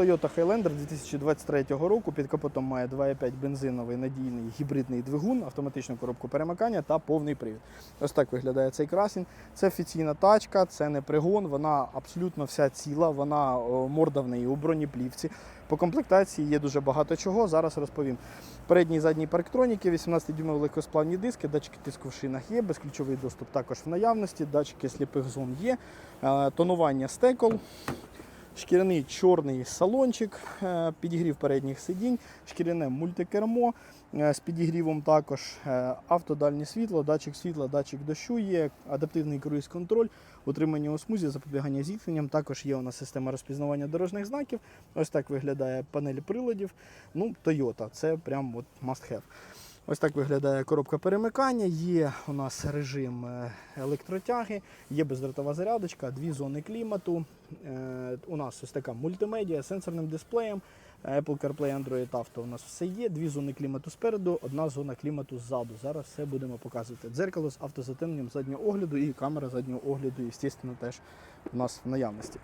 Toyota Highlander 2023 року. Під капотом має 2,5 бензиновий надійний гібридний двигун, автоматичну коробку перемикання та повний привід. Ось так виглядає цей красень. Це офіційна тачка, це не пригон, вона абсолютно вся ціла, вона о, морда в неї у бронеплівці. По комплектації є дуже багато чого. Зараз розповім. Передні і задні парктроніки, 18-дюймові легкосплавні диски, датчики тиску в шинах є, безключовий доступ також в наявності, датчики сліпих зон є, е, тонування стекол, шкіряний чорний салончик, е, підігрів передніх сидінь, шкіряне мультикермо е, з підігрівом також, е, автодальнє світло, датчик світла, датчик дощу є, адаптивний круїз-контроль, утримання у смузі, запобігання зіткненням. Також є у нас система розпізнавання дорожніх знаків. Ось так виглядає панель приладів. Ну, Toyota, це прям от must have. Ось так виглядає коробка перемикання. Є у нас режим е, електротяги, є бездротова зарядочка, дві зони клімату. Е, У нас ось така мультимедіа з сенсорним дисплеєм. е, Apple CarPlay, Android Auto у нас все є. Дві зони клімату спереду, одна зона клімату ззаду. Зараз все будемо показувати. Дзеркало з автозатемненням заднього огляду і камера заднього огляду, звісно, теж у нас в наявності.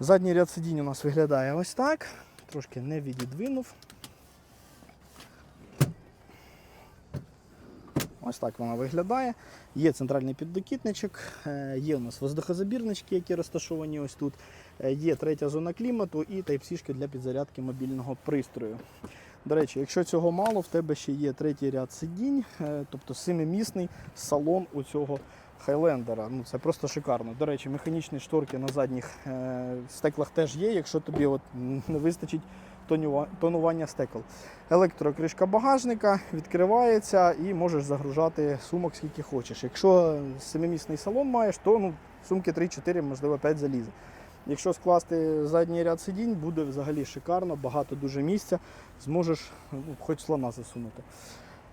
Задній ряд сидінь у нас виглядає ось так. Трошки не відідвинув. Ось так вона виглядає. Є центральний піддокітничок, е, є у нас воздухозабірнички, які розташовані ось тут. Е, Є третя зона клімату і Type-C для підзарядки мобільного пристрою. До речі, якщо цього мало, в тебе ще є третій ряд сидінь, е, тобто семимісний салон у цього Хайлендера. Ну, це просто шикарно. До речі, механічні шторки на задніх стеклах теж є, якщо тобі от не вистачить тонування стекол. Електрокришка багажника відкривається і можеш загружати сумок скільки хочеш. Якщо семимісний салон маєш, то ну, сумки 3-4, можливо 5 залізе. Якщо скласти задній ряд сидінь, буде взагалі шикарно, багато дуже місця, зможеш ну, хоч слона засунути.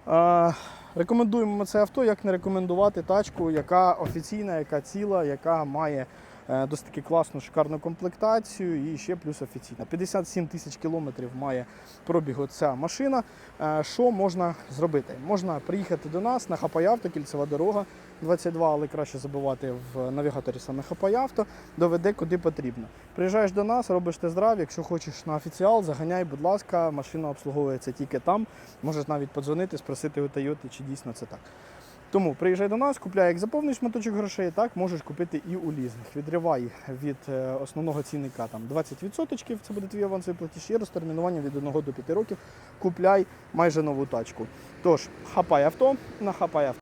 Е, рекомендуємо це авто, як не рекомендувати тачку, яка офіційна, яка ціла, яка має досить таки класну шикарну комплектацію і ще плюс офіційна. 57 тисяч кілометрів має пробігу ця машина. Е, Що можна зробити? Можна приїхати до нас на Хапаявто, кільцева дорога 22, але краще забивати в навігаторі саме Хапаявто, доведе куди потрібно. Приїжджаєш до нас, робиш тест-драйв, якщо хочеш на офіціал, заганяй, будь ласка, машина обслуговується тільки там. Можеш навіть подзвонити, спросити у Toyota, чи дійсно це так. Тому приїжджай до нас, купляй як заповниш моточок грошей, так можеш купити і у лізинг. Відривай від е, основного цінника там 20%, це буде твій авансовий платіж, і розтермінування від 1 до 5 років. Купляй майже нову тачку. Тож, хапай авто нахапай авто.